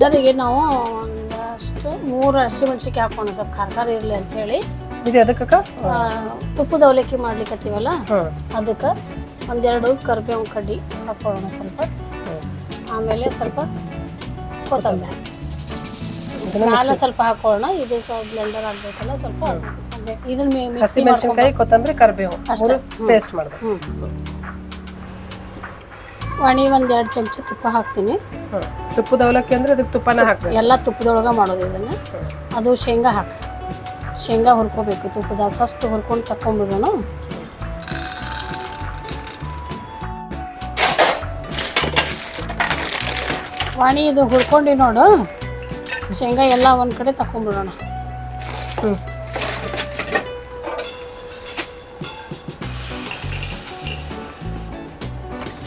ಇದರಿಗೆ ನಾವು ಒಂದಷ್ಟು ಮೂರು ಹಸಿಮೆಣ್ಸಿಕಾಯಿ ಹಾಕೋಣ ಸ್ವಲ್ಪ ಖಾರ ಖಾರ ಇರಲಿ ಅಂತ ಹೇಳಿ. ಇದು ಅದಕ್ಕಕ್ಕ ಆ, ತುಪ್ಪದ ಅವಲಕ್ಕಿ ಮಾಡ್ಲಿಕ್ಕತ್ತೀವಲ್ಲ ಅದಕ್ಕೆ ಒಂದೆರಡು ಕರಿಬೇವು ಕಡ್ಡಿ ಹಾಕೋಣ ಸ್ವಲ್ಪ. ಆಮೇಲೆ ಸ್ವಲ್ಪ ಕೊತ್ತಂಬರಿ. ಕಾಲ ಸ್ವಲ್ಪ ಹಾಕೊಳ್ಳೋಣ ಇದಕ್ಕೆ ಬ್ಲೆಂಡರ್ ಆಗಬೇಕಲ್ಲ ಸ್ವಲ್ಪ. ಇದನ್ನ ಮಿಕ್ಸಿ ಹಸಿಮೆಣಸಿನ್ಕಾಯಿ ಕೊತ್ತಂಬರಿ ಕರಿಬೇವು. ಅಷ್ಟೇ. ಪೇಸ್ಟ್ ಮಾಡ್ಬೇಕು. ಹ್ಞೂ ಒಣಿ ಎರಡು ಚಮಚ ತುಪ್ಪ ಹಾಕ್ತೀನಿ. ತುಪ್ಪದ ಅವಲಕ್ಕಿ ಅಂದ್ರೆ ಅದಕ್ಕೆ ತುಪ್ಪನ ಹಾಕಿ ಎಲ್ಲ ತುಪ್ಪದೊಳಗೆ ಮಾಡೋದು ಇದನ್ನು. ಅದು ಶೇಂಗಾ ಹಾಕಿ. ಶೇಂಗಾ ಹುರ್ಕೋಬೇಕು ತುಪ್ಪದಾಗ ಫಸ್ಟ್ ಹುರ್ಕೊಂಡು ತಕೊಂಡ್ಬಿಡೋಣ ವಾಣಿ ಇದು ಹುರ್ಕೊಂಡು ನೋಡು. ಶೇಂಗಾ ಎಲ್ಲ ಒಂದು ಕಡೆ ತಕೊಂಡ್ಬಿಡೋಣ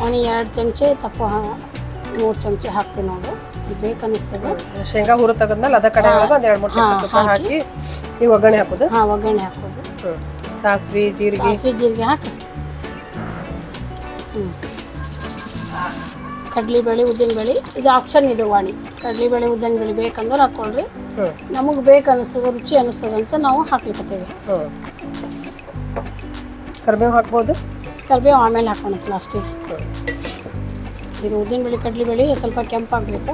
ವಾಣಿ ಎರಡು ಚಮಚೆ ತಪ್ಪ ಮೂರು ಚಮಚೆ ಹಾಕ್ತೀವಿ ನಾವು ಸ್ವಲ್ಪ ಬೇಕು ಅನ್ನಿಸ್ತದೆ ಶೇಂಗಾ ಹುರು ತಗದ್ಮೇಲೆ ಅದ ಕಡೆ ಒಂದ್ ಮೂರು ಚಮಚೆ ಹಾಕಿ. ನೀವು ಒಗ್ಗರಣೆ ಹಾಕೋದು. ಹಾಂ ಒಗ್ಗರಣೆ ಹಾಕೋದು. ಸಾಸಿವೆ ಜೀರಿಗೆ. ಸಾಸಿವೆ ಜೀರಿಗೆ ಹಾಕಿ. ಹ್ಞೂ ಉದ್ದಿನ ಉದ್ದಿನಬೇಳೆ ಇದು ಆಪ್ಷನ್ ಇದು ವಾಣಿ. ಕಡ್ಲಿಬೇಳೆ ಉದ್ದಿನಬೇಳೆ ಬೇಕಂದ್ರೆ ಹಾಕ್ಕೊಳ್ರಿ. ನಮಗೆ ಬೇಕು ಅನಿಸ್ತದ ರುಚಿ ಅನಿಸ್ತದೆ ಅಂತ ನಾವು ಹಾಕ್ಲಿಕ್ಕತ್ತೀವಿ ಕರ್ಬೇವು ಕರಿಬೇವು ಹಾಕ್ಬೋದು. ಕರಿಬೇವು ಆಮೇಲೆ ಹಾಕೋಣ ಲಾಸ್ಟಿಗೆ ಉದ್ದಿನ ಇದು ಉದ್ದಿನಬೇಳೆ ಕಡ್ಲಿಬೇಳೆ ಸ್ವಲ್ಪ ಕೆಂಪಾಗಬೇಕು.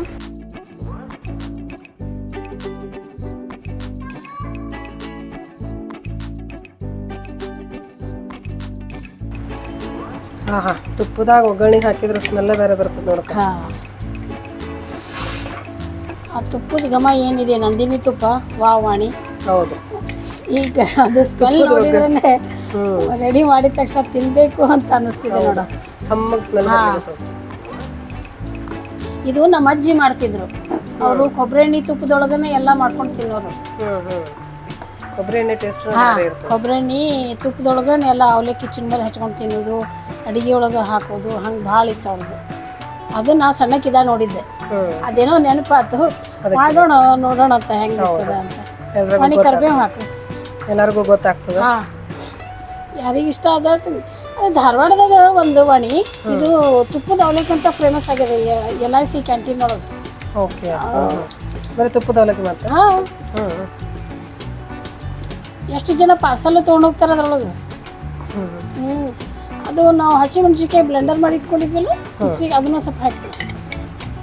ಹಾ ಹಾಂ ತುಪ್ಪದಾಗ ಒಗ್ಗರಣೆ ಹಾಕಿದ್ರೆ ಸ್ಮೆಲ್ಲ ಬೇರೆ ಬರ್ತದೆ ನೋಡಕ್ಕೆ ಹಾಂ. ಆ ತುಪ್ಪದ ಘಮ ಏನಿದೆ? ನಂದಿನಿ ತುಪ್ಪ ವಾ ವಾಣಿ. ಹೌದು. ಈಗ ಅದು ಸ್ಮೆಲ್ ನೋಡಿದ್ರೆ ರೆಡಿ ಮಾಡಿದ ತಕ್ಷಣ ತಿನ್ನಬೇಕು ಅಂತ ಅನಿಸ್ತಿದೆ ನೋಡ. ಕಮ್ಮಗ್ ಸ್ಮೆಲ್ ಇದು ನಮ್ಮ ಅಜ್ಜಿ ಮಾಡ್ತಿದ್ರು. ಅವರು ಕೊಬ್ಬರಿ ಎಣ್ಣೆ ತುಪ್ಪದೊಳಗನೆ ಎಲ್ಲ ಮಾಡ್ಕೊಂಡು ತಿನ್ನೋರು. ಕೊಬ್ಬರಿ ಎಣ್ಣೆ ಟೇಸ್ಟ್ ಕೊಬ್ಬರಿ ಎಣ್ಣೆ ತುಪ್ಪದೊಳಗನೆ ಎಲ್ಲ ಅವಲಕ್ಕಿ ಚುನ್ಮರಿ ಹಚ್ಕೊಂಡು ತಿನ್ನೋದು ಅಡಿಗೆ ಒಳಗೆ ಹಾಕೋದು ಹಂಗೆ ಭಾಳ ಇತ್ತು ಅವ್ರದ್ದು ಅದು ನಾ ಸಣ್ಣಕ್ಕಿದ ನೋಡಿದ್ದೆ. ಅದೇನೋ ನೆನಪಾತು. ಮಾಡೋಣ ನೋಡೋಣ ಅಂತ ಹೆಂಗೆ ಅಂತ. ಮನೆ ಕರ್ಬೇವು ಹಾಕು. ಎಲ್ಲರಿಗೂ ಗೊತ್ತಾಗ್ತದೆ. ಹಾಂ. ಯಾರಿಗೆ ಇಷ್ಟ ಆದ ಅದು ಧಾರವಾಡದಾಗ ಒಂದು ವಣಿ ಇದು ತುಪ್ಪದ ಅವಲಕ್ಕಿ ಅಂತ ಫೇಮಸ್ ಆಗಿದೆ ಎಲ್ ಐ ಸಿ ಕ್ಯಾಂಟೀನ್ ಒಳಗೆ ಓಕೆ. ಬರೀ ತುಪ್ಪದ ಅವಲಕ್ಕಿ ಮಾಡ್ತಾರೆ ಹಾಂ. ಎಷ್ಟು ಜನ ಪಾರ್ಸಲ್ ತೊಗೊಂಡು ಹೋಗ್ತಾರೆ ಅದ್ರೊಳಗೆ? ಹ್ಞೂ ಅದು ನಾವು ಹಸಿ ಮೆಣಸಿನ್ಕಾಯಿ ಬ್ಲೆಂಡರ್ ಮಾಡಿ ಇಟ್ಕೊಂಡಿದ್ವಲ್ಲ ಮಿಕ್ಸಿಗೆ ಅದನ್ನು ಸ್ವಲ್ಪ ಹಾಕಿ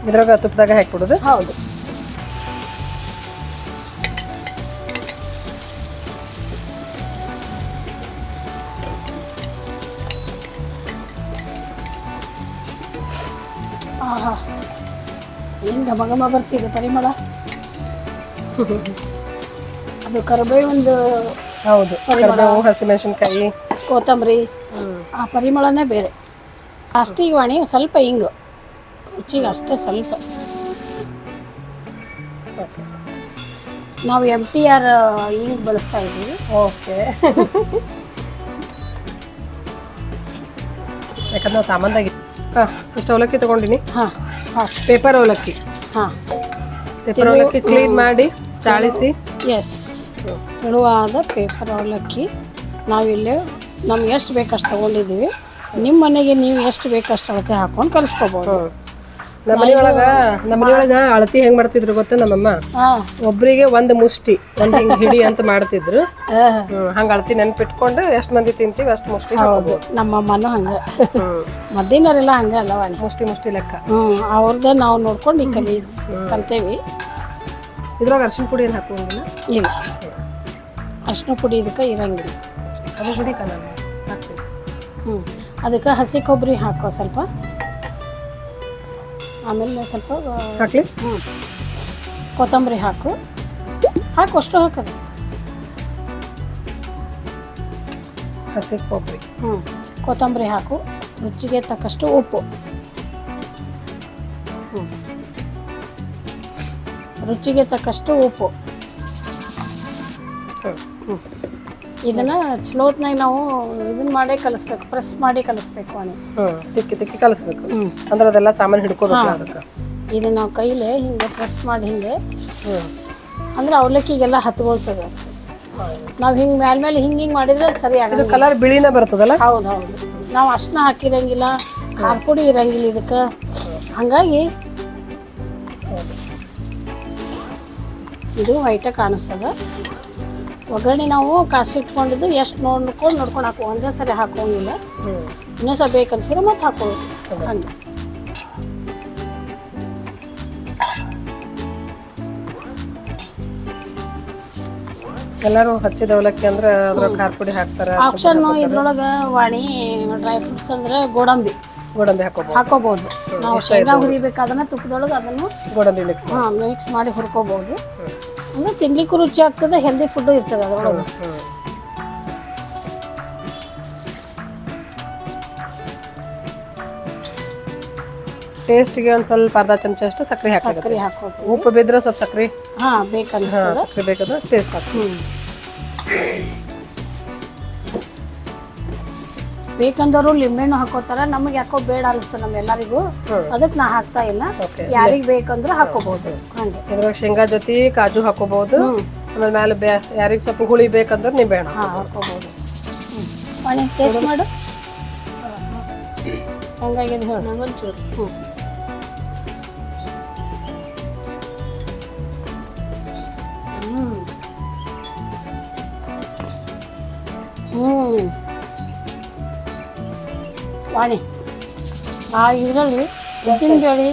ಇದ್ರಾಗ ತುಪ್ಪದಾಗ ಹಾಕ್ಬಿಡೋದು? ಹೌದು. ಆಹಾ. ಏನು ಘಮ ಘಮ ಬರ್ತಿದೆ ಪರಿಮಳ ಅದು ಕರಿಬೇವೊಂದು ಹೌದು ಕರಿಬೇವು ಹಸಿಮೆಣಸಿನ್ಕಾಯಿ. ಕೊತ್ತಂಬರಿ. ಆ ಪರಿಮಳನೇ ಬೇರೆ. ಲಾಸ್ಟಿಗೆ ವಾಣಿ ಸ್ವಲ್ಪ ಹಿಂಗು ರುಚಿಗೆ ಅಷ್ಟೇ ಸ್ವಲ್ಪ. ನಾವು ಎಂ ಟಿ ಆರ್ ಹಿಂಗ್ ಬಳಸ್ತಾ ಇದ್ದೀವಿ. ಓಕೆ. ಯಾಕಂದ್ರೆ ನಾವು ಸಾಮಾನ್ದಾಗಿ ಇಷ್ಟು ಅವಲಕ್ಕಿ ತಗೊಂಡಿನಿ. ಹಾಂ. ಹಾಂ ಪೇಪರ್ ಅವಲಕ್ಕಿ. ಹಾಂ. ಪೇಪರ್ ಅವಲಕ್ಕಿ ಕ್ಲೀನ್ ಮಾಡಿ ಚಾಳಿಸಿ ಎಸ್ ತೆಳುವಾದ ಪೇಪರ್ ಅವಲಕ್ಕಿ. ನಾವಿಲ್ಲಿ ನಮ್ಗೆ ಎಷ್ಟು ಬೇಕಷ್ಟು ತೊಗೊಂಡಿದ್ದೀವಿ. ನಿಮ್ಮ ಮನೆಗೆ ನೀವು ಎಷ್ಟು ಬೇಕಷ್ಟು ಅಳತೆ ಹಾಕೊಂಡು ಕಲಿಸ್ಕೋಬೋದು. ನಮ್ಮ ಮನೆಯೊಳಗ ನಮ್ಮ ಮನೆಯೊಳಗ ಅಳತಿ ಹೆಂಗ್ ಮಾಡ್ತಿದ್ರು ಗೊತ್ತಾ ನಮ್ಮಮ್ಮ? ಒಬ್ರಿಗೆ ಒಂದ್ ಮುಷ್ಟಿ ಒಂದ್ ಹಿಂಗ್ ಹಿಡಿ ಅಂತ ಮಾಡ್ತಿದ್ರು. ಹಂಗ ಅಳತಿ ನೆನ್ಪಿಟ್ಕೊಂಡು ಎಷ್ಟ್ ಮಂದಿ ತಿಂತೀವಿ ಅಷ್ಟ್ ಮುಷ್ಟಿ ಹೌದು. ನಮ್ಮಮ್ಮನೂ ಹಂಗ. ಮದ್ದಿನವರೆಲ್ಲ ಹಂಗೆ ಅಲ್ಲ ವಾಣಿ? ಮುಷ್ಟಿ ಮುಷ್ಟಿ ಲೆಕ್ಕ. ಅವ್ರದ ಅವ್ರದ್ದೇ ನಾವು ನೋಡ್ಕೊಂಡು ಈ ಕಲಿ ಕಲ್ತೇವಿ. ಇದ್ರಾಗ ಅರ್ಶಿನ ಪುಡಿ ಏನ್ ಹಾಕೋಂಗಿಲ್ಲ? ಇಲ್ಲ. ಅರ್ಶಿನ ಪುಡಿ ಇದಕ್ಕೆ ಇರಂಗಿಲ್ಲ. ಅದು ಹುಡಿ ಹ್ಞೂ ಅದಕ್ಕೆ ಹಸಿ ಕೊಬ್ಬರಿ ಹಾಕೋ ಸ್ವಲ್ಪ. ಆಮೇಲೆ ಸ್ವಲ್ಪ ಹಾಕ್ಲಿ? ಹ್ಞೂ ಕೊತ್ತಂಬರಿ ಹಾಕು. ಹಾಕು ಅಷ್ಟು ಹಾಕೋದು. ಹಸಿ ಕೊಬ್ಬರಿ. ಹ್ಞೂ ಕೊತ್ತಂಬರಿ ಹಾಕು. ರುಚಿಗೆ ತಕ್ಕಷ್ಟು ಉಪ್ಪು. ಹ್ಞೂ ರುಚಿಗೆ ತಕ್ಕಷ್ಟು ಉಪ್ಪು. ಇದನ್ನ ಚಲೋತ್ನಾಗ ನಾವು ಇದನ್ನ ಮಾಡಿ ಕಲಿಸ್ಬೇಕು ಪ್ರೆಸ್ ಮಾಡಿ ಕಲಿಸ್ಬೇಕು ಅನಿ ಹ್ಮ್ ತಿಕ್ಕಿ ತಿಕ್ಕಿ ಕಲಿಸ್ಬೇಕು. ಅಂದ್ರೆ ಅದೆಲ್ಲ ಸಾಮಾನು ಹಿಡ್ಕೋಬೇಕು ಅದಕ್ಕೆ. ಇದನ್ನ ನಾವು ಕೈಲೇ ಹಿಂಗೆ ಪ್ರೆಸ್ ಮಾಡಿ ಹಿಂಗೆ ಅಂದ್ರೆ ಅವಲಕ್ಕಿಗೆಲ್ಲ ಹತ್ಕೊಳ್ತದೆ. ನಾವು ಹಿಂಗೆ ಮ್ಯಾಲ ಮೇಲೆ ಹಿಂಗೆ ಹಿಂಗೆ ಮಾಡಿದ್ರೆ ಸರಿ ಇದು ಕಲರ್ ಬಿಳಿನೇ ಬರ್ತದಲ್ಲ? ಹೌದು ಹೌದು. ನಾವು ಅಷ್ಟನ್ನ ಹಾಕಿರಂಗಿಲ್ಲ ಖಾರ ಪುಡಿ ಇರಂಗಿಲ್ಲ ಇದಕ್ಕೆ. ಹಂಗಾಗಿ ಇದು ವೈಟ ಕಾಣಿಸ್ತದ. ಒಗ್ಗರಣೆ ನಾವು ಕಾಸಿಟ್ಕೊಂಡಿದ್ದು ಎಷ್ಟು ನೋಡ್ಕೊಂಡು ನೋಡ್ಕೊಂಡು ಹಾಕೋ ಒಂದೇ ಸರಿ ಹಾಕೋಂಗಿಲ್ಲ ಇನ್ನೂ ಸ್ವಲ್ಪ ಬೇಕನ್ಸಿರ ಮತ್ತೆ ಹಾಕೋ ಹಂಗೆ. ಎಲ್ಲರೂ ಹಚ್ಚಿದ ಅವಲಕ್ಕಿ ಅಂದ್ರೆ ಅದ್ರ ಖಾರ ಪುಡಿ ಹಾಕ್ತಾರೆ ಆಪ್ಷನ್ ಇದ್ರೊಳಗೆ ವಾಣಿ ಡ್ರೈ ಫ್ರೂಟ್ಸ್ ಅಂದ್ರೆ ಗೋಡಂಬಿ. ಗೋಡಂಬಿ ಹಾಕೋಬಹುದು ಹಾಕೋಬಹುದು ನಾವು ಶೇಂಗಾ ಹುರಿಬೇಕಾದ್ರೆ ತುಪ್ಪದೊಳಗೆ ಅದನ್ನು ಗೋಡಂಬಿ ಮಿಕ್ಸ್ ಹಾಂ ಮಿಕ್ಸ್ ಮಾಡಿ ಹುರ್ಕೋಬಹುದು ಅಂದ್ರೆ ತಿನ್ಲಿಕ್ಕೂ ರುಚಿ ಆಗ್ತದೆ ಹೆಲ್ದಿ ಫುಡ್ ಇರ್ತದೆ ಅದರೊಳಗೆ ಟೇಸ್ಟ್ಗೆ ಒಂದು ಸ್ವಲ್ಪ ಅರ್ಧ ಚಮಚ ಅಷ್ಟು ಸಕ್ಕರೆ ಹಾಕಿ ಸಕ್ಕರೆ ಹಾಕೋತೀವಿ ಉಪ್ಪು ಬಿದ್ರೆ ಸ್ವಲ್ಪ ಸಕ್ಕರೆ. ಹಾಂ ಬೇಕನ್ನಿಸ್ತದೆ ಸಕ್ಕರೆ ಬೇಕಾದ್ರೆ ಟೇಸ್ಟ್ ಹಾಕಿ ಬೇಕಂದವರು ಲಿಂಬೆಹಣ್ಣು ಹಾಕೋತಾರ ನಮಗೆ ಯಾಕೋ ಬೇಡ ಅನಿಸ್ತದೆ ನಮ್ಮೆಲ್ಲರಿಗೂ ಎಲ್ಲರಿಗೂ. ಅದಕ್ಕೆ ನಾ ಹಾಕ್ತಾ ಇಲ್ಲ. ಯಾರಿಗೆ ಬೇಕಂದ್ರೆ ಹಾಕೋಬಹುದು ಹಂಗೆ. ಇದ್ರಾಗ ಶೇಂಗಾ ಜೊತೆ ಕಾಜು ಹಾಕೋಬಹುದು. ಆಮೇಲೆ ಮೇಲೆ ಬೇ ಯಾರಿಗೆ ಸ್ವಲ್ಪ ಹುಳಿ ಬೇಕಂದ್ರೆ ನಿಂಬೆ ಬೇಡ ಹಾಂ ಹಾಕೋಬಹುದು ಹ್ಞೂ ಮನೆ ಟೇಸ್ಟ್ ಮಾಡು. ಹೆಂಗಾಗಿದೆ ಹೇಳು. ನಂಗೊಂಚೂರು ಹ್ಞೂ ಹ್ಞೂ ವಾಣಿ ಆ ಇದರಲ್ಲಿ ಉದ್ದಿನಬೇಳೆ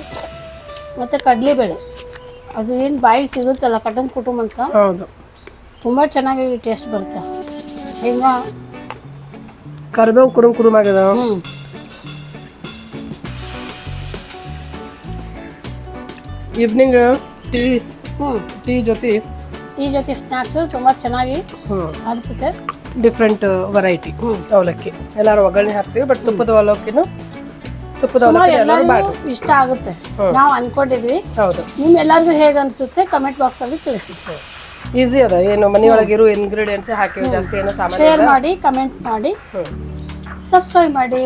ಮತ್ತು ಕಡಲೆಬೇಳೆ. ಅದು ಏನು ಬಾಯಿಗೆ ಸಿಗುತ್ತಲ್ಲ ಕಟನ್ ಕುಟುಂಬ ಅಂತ? ಹೌದು. ತುಂಬ ಚೆನ್ನಾಗಿ ಟೇಸ್ಟ್ ಬರುತ್ತೆ. ಶೇಂಗಾ. ಕರಿಬೇವು ಕುರುಮ್ ಕುರುಮ್ ಆಗಿದೆ. ಹ್ಞೂ ಈವ್ನಿಂಗ್ ಟೀ ಹ್ಞೂ ಟೀ ಜೊತೆ ಟೀ ಜೊತೆ ಸ್ನ್ಯಾಕ್ಸು ತುಂಬ ಚೆನ್ನಾಗಿ ಹ್ಞೂ ಅನಿಸುತ್ತೆ ಡಿಫ್ರೆಂಟ್ ವೆರೈಟಿ ಹ್ಞೂ ಅವಲಕ್ಕಿ. ಎಲ್ಲರೂ ಒಗ್ಗರಣೆ ಹಾಕ್ತೀವಿ ಬಟ್ ತುಪ್ಪದ ಅವಲಕ್ಕಿನೂ ತುಪ್ಪದ ಅವಲಕ್ಕಿ ಎಲ್ಲರೂ ಮಾಡಿ ಇಷ್ಟ ಆಗುತ್ತೆ. ನಾವು ಅನ್ಕೊಂಡಿದ್ವಿ. ಹೌದು. ನಿಮ್ ಎಲ್ಲರಿಗೂ ಹೇಗೆ ಅನ್ಸುತ್ತೆ? ಕಮೆಂಟ್ ಬಾಕ್ಸಲ್ಲಿ ತಿಳಿಸಿ. ಈಸಿ ಅದ. ಏನು ಮನೆಯೊಳಗಿರೋ ಇನ್ಗ್ರೀಡಿಯೆಂಟ್ಸ್ ಹಾಕಿ ಜಾಸ್ತಿ ಏನೋ ಸಾಮಾನ್ಯ ಶೇರ್ ಮಾಡಿ ಕಮೆಂಟ್ ಮಾಡಿ. ಸಬ್ಸ್ಕ್ರೈಬ್ ಮಾಡಿ.